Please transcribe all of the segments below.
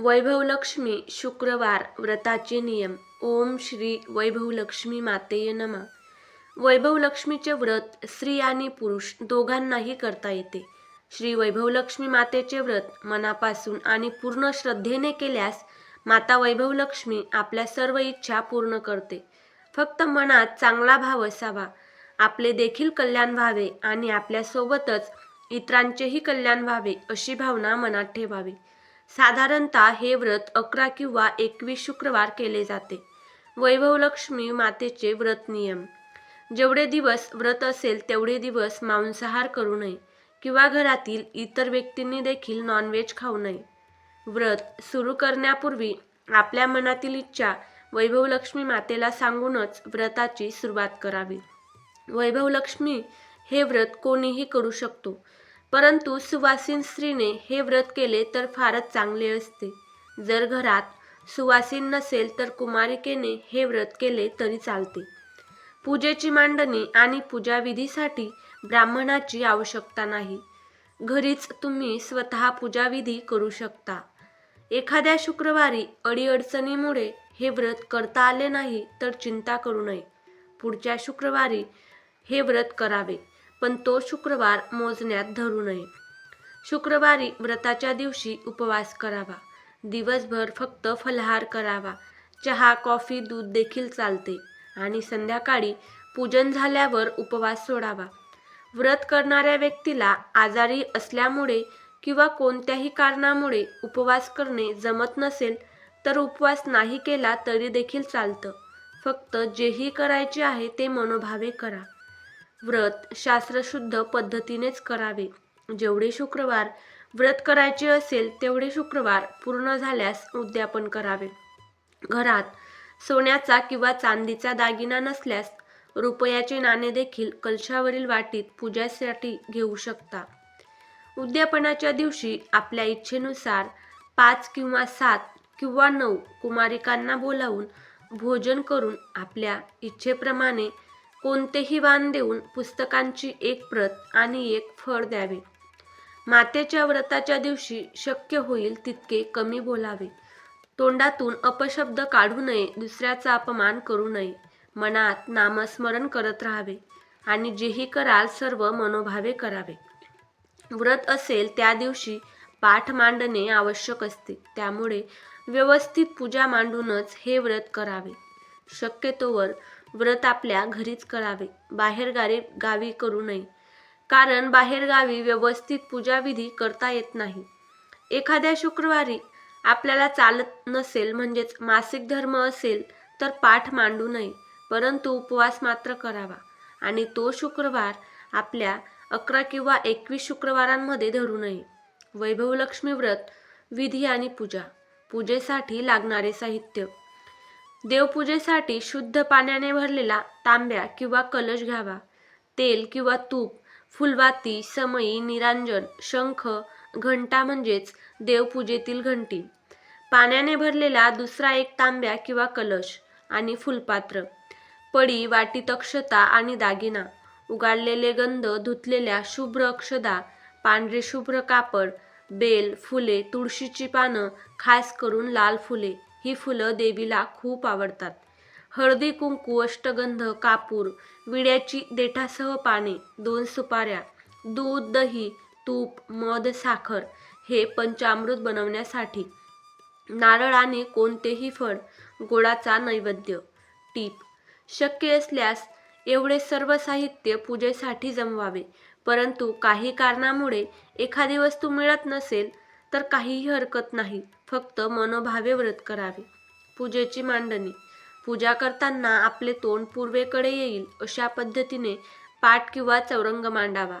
वैभवलक्ष्मी शुक्रवार व्रताचे नियम. ओम श्री वैभवलक्ष्मी मातेय नमा. वैभवलक्ष्मीचे व्रत स्त्री आणि पुरुष दोघांनाही करता येते. श्री वैभवलक्ष्मी मातेचे व्रत मनापासून आणि पूर्ण श्रद्धेने केल्यास माता वैभवलक्ष्मी आपल्या सर्व इच्छा पूर्ण करते. फक्त मनात चांगला भाव असावा. आपले देखील कल्याण व्हावे आणि आपल्यासोबतच इतरांचेही कल्याण व्हावे अशी भावना मनात ठेवावी. साधारणतः हे व्रत अकरा किंवा एकवीस शुक्रवार केले जाते. वैभवलक्ष्मी मातेचे व्रत नियम. जेवढे दिवस व्रत असेल तेवढे दिवस मांसाहार करू नये किंवा घरातील इतर व्यक्तींनी देखील नॉनव्हेज खाऊ नये. व्रत सुरू करण्यापूर्वी आपल्या मनातील इच्छा वैभवलक्ष्मी मातेला सांगूनच व्रताची सुरुवात करावी. वैभवलक्ष्मी हे व्रत कोणीही करू शकतो. परंतु सुवासीन स्त्रीने हे व्रत केले तर फारच चांगले असते. जर घरात सुवासीन नसेल तर कुमारिकेने हे व्रत केले तरी चालते. पूजेची मांडणी आणि पूजाविधीसाठी ब्राह्मणाची आवश्यकता नाही. घरीच तुम्ही स्वतः पूजाविधी करू शकता. एखाद्या शुक्रवारी अडीअडचणीमुळे हे व्रत करता आले नाही तर चिंता करू नये. पुढच्या शुक्रवारी हे व्रत करावे. पण तो शुक्रवार मोजण्यात धरू नये. शुक्रवारी व्रताच्या दिवशी उपवास करावा. दिवसभर फक्त फलहार करावा. चहा कॉफी दूध देखील चालते आणि संध्याकाळी पूजन झाल्यावर उपवास सोडावा. व्रत करणाऱ्या व्यक्तीला आजारी असल्यामुळे किंवा कोणत्याही कारणामुळे उपवास करणे जमत नसेल तर उपवास नाही केला तरी देखील चालतं. फक्त जेही करायचे आहे ते मनोभावे करा. व्रत शास्त्रशुद्ध पद्धतीनेच करावे. जेवढे शुक्रवार व्रत करायचे असेल तेवढे शुक्रवार पूर्ण झाल्यास उद्यापन करावे. घरात सोन्याचा किंवा चांदीचा दागिना नसल्यास रुपयाचे नाणे देखील कलशावरील वाटीत पूजासाठी घेऊ शकता. उद्यापनाच्या दिवशी आपल्या इच्छेनुसार पाच किंवा सात किंवा नऊ कुमारिकांना बोलावून भोजन करून आपल्या इच्छेप्रमाणे कोणतेही वाण देऊन पुस्तकांची एक प्रत आणि एक फळ द्यावे. मातेच्या व्रताच्या दिवशी शक्य होईल तितके कमी बोलावे. तोंडातून अपशब्द काढू नये दुसऱ्याचा अपमान करू नये. मनात नामस्मरण करत राहावे आणि जेही कराल सर्व मनोभावे करावे. व्रत असेल त्या दिवशी पाठ मांडणे आवश्यक असते. त्यामुळे व्यवस्थित पूजा मांडूनच हे व्रत करावे. शक्यतोवर व्रत आपल्या घरीच करावे बाहेरगावी गावी करू नये. कारण बाहेरगावी व्यवस्थित पूजाविधी करता येत नाही. एखाद्या शुक्रवारी आपल्याला चालत नसेल म्हणजेच मासिक धर्म असेल तर पाठ मांडू नये परंतु उपवास मात्र करावा. आणि तो शुक्रवार आपल्या अकरा किंवा एकवीस शुक्रवारांमध्ये धरू नये. वैभवलक्ष्मी व्रत विधी आणि पूजा. पूजेसाठी लागणारे साहित्य. देवपूजेसाठी शुद्ध पाण्याने भरलेला तांब्या किंवा कलश घ्यावा. तेल किंवा तूप फुलवाती समई निरांजन शंख घंटा म्हणजेच देवपूजेतील घंटी. पाण्याने भरलेला दुसरा एक तांब्या किंवा कलश आणि फुलपात्र पडी वाटी तक्षता आणि दागिना उगाडलेले गंध धुतलेल्या शुभ्र अक्षदा पांढरे शुभ्र कापड बेल फुले तुळशीची पानं खास करून लाल फुले ही फुलं देवीला खूप आवडतात. हळदी कुंकू अष्टगंध कापूर विड्याची देठासह पाने दोन सुपाऱ्या दूध दही तूप मध साखर हे पंचामृत बनवण्यासाठी नारळ आणि कोणतेही फळ गोडाचा नैवेद्य. टीप शक्य असल्यास एवढे सर्व साहित्य पूजेसाठी जमवावे परंतु काही कारणामुळे एखादी वस्तू मिळत नसेल तर काहीही हरकत नाही. फक्त मनोभावे व्रत करावे. पूजेची मांडणी. पूजा करताना आपले तोंड पूर्वेकडे येईल अशा पद्धतीने पाठ किंवा चौरंग मांडावा.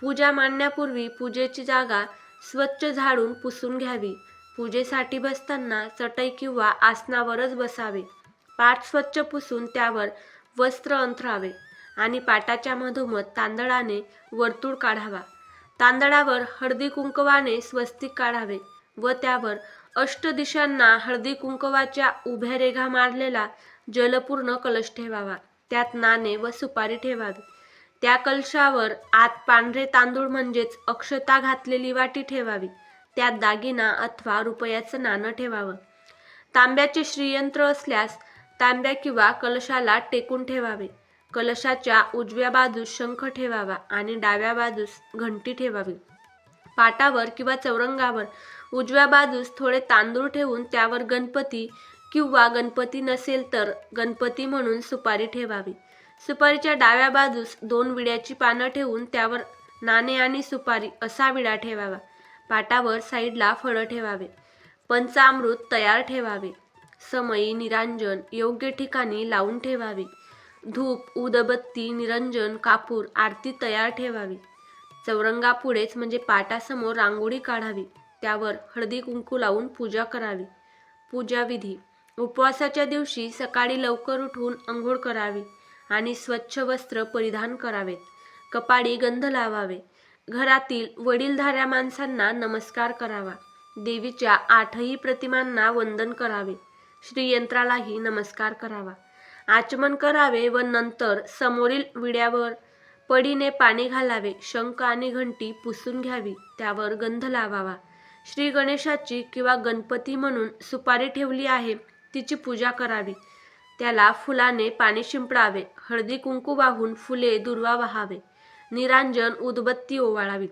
पूजा मांडण्यापूर्वी पूजेची जागा स्वच्छ झाडून पुसून घ्यावी. पूजेसाठी बसताना चटई किंवा आसनावरच बसावे. पाठ स्वच्छ पुसून त्यावर वस्त्र अंथरावे आणि पाटाच्या मधोमध तांदळाने वर्तुळ काढावा. तांदळावर हळदी कुंकवाने स्वस्तिक काढावे व त्यावर अष्टदिशांना हळदी कुंकवाच्या उभ्या रेघा मारलेला जलपूर्ण कलश ठेवावा. त्यात नाणे व सुपारी ठेवावी. त्या कलशावर आत पांढरे तांदूळ म्हणजेच अक्षता घातलेली वाटी ठेवावी. त्यात दागिना अथवा रुपयाचं नाणं ठेवावं. तांब्याचे श्रीयंत्र असल्यास तांब्या किंवा कलशाला टेकून ठेवावे. कलशाच्या उजव्या बाजूस शंख ठेवावा आणि डाव्या बाजूस घंटी ठेवावी. पाटावर किंवा चौरंगावर उजव्या बाजूस थोडे तांदूळ ठेवून त्यावर गणपती किंवा गणपती नसेल तर गणपती म्हणून सुपारी ठेवावी. सुपारीच्या डाव्या बाजूस दोन विड्याची पानं ठेवून त्यावर नाणे आणि सुपारी असा विडा ठेवावा. पाटावर साईडला फळं ठेवावे. पंचामृत तयार ठेवावे. समयी निरांजन योग्य ठिकाणी लावून ठेवावे. धूप उदबत्ती निरंजन कापूर आरती तयार ठेवावी. चौरंगापुढेच म्हणजे पाटासमोर रांगोळी काढावी. त्यावर हळदी कुंकू लावून पूजा करावी. पूजाविधी उपवासाच्या दिवशी सकाळी लवकर उठून अंघोळ करावी आणि स्वच्छ वस्त्र परिधान करावेत. कपाळी गंध लावावे. घरातील वडीलधाऱ्या माणसांना नमस्कार करावा. देवीच्या आठही प्रतिमांना वंदन करावे. श्रीयंत्रालाही नमस्कार करावा. आचमन करावे व नंतर समोरील विड्यावर पडीने पाणी घालावे शंख आणि घंटी पुसून घ्यावी त्यावर गंध लावावा. श्री गणेशाची किंवा गणपती म्हणून सुपारी ठेवली आहे तिची पूजा करावी. त्याला फुलाने पाणी शिंपडावे हळदी कुंकू वाहून फुले दुर्वा वाहावे निरांजन उदबत्ती ओवाळावी.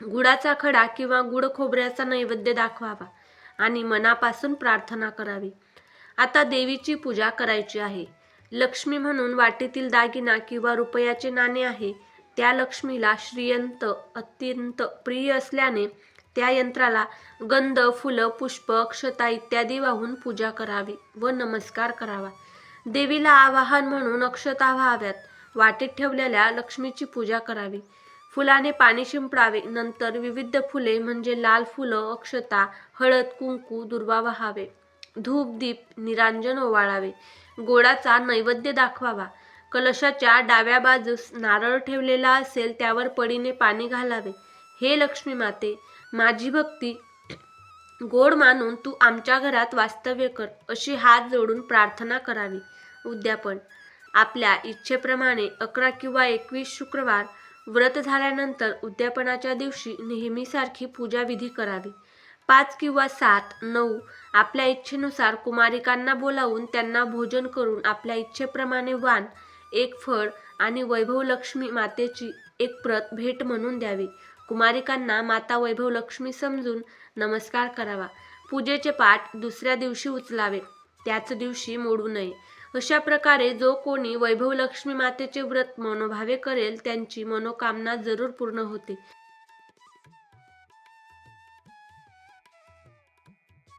गुडाचा खडा किंवा गुड खोबऱ्याचा नैवेद्य दाखवावा आणि मनापासून प्रार्थना करावी. आता देवीची पूजा करायची आहे. लक्ष्मी म्हणून वाटेतील दागिना किंवा रुपयाचे नाणे आहे त्या लक्ष्मीला श्रीयंत अत्यंत प्रिय असल्याने त्या यंत्राला गंध फुलं पुष्प अक्षता इत्यादी वाहून पूजा करावी व नमस्कार करावा. देवीला आवाहन म्हणून अक्षता व्हाव्यात. वाटेत ठेवलेल्या लक्ष्मीची पूजा करावी. फुलाने पाणी शिंपडावे. नंतर विविध फुले म्हणजे लाल फुलं अक्षता हळद कुंकू दुर्वा व्हावे. धूप दीप निरांजन ओवाळावे. गोडाचा नैवेद्य दाखवावा. कलशाच्या डाव्या बाजूस नारळ ठेवलेला असेल त्यावर पडीने पाणी घालावे. हे लक्ष्मी माते माझी भक्ती. गोड मानून तू आमच्या घरात वास्तव्य कर अशी हात जोडून प्रार्थना करावी. उद्यापन. आपल्या इच्छेप्रमाणे अकरा किंवा एकवीस शुक्रवार व्रत झाल्यानंतर उद्यापनाच्या दिवशी नेहमीसारखी पूजाविधी करावी. पाच किंवा सात नऊ आपल्या इच्छेनुसार कुमारिकांना बोलावून त्यांना भोजन करून आपल्या इच्छेप्रमाणे वाण एक फळ आणि वैभव लक्ष्मी मातेची एक प्रत भेट म्हणून द्यावी. कुमारिकांना माता वैभव लक्ष्मी समजून नमस्कार करावा. पूजेचे पाठ दुसऱ्या दिवशी उचलावे. त्याच दिवशी मोडू नये. अशा प्रकारे जो कोणी वैभव लक्ष्मी मातेचे व्रत मनोभावे करेल त्यांची मनोकामना जरूर पूर्ण होते.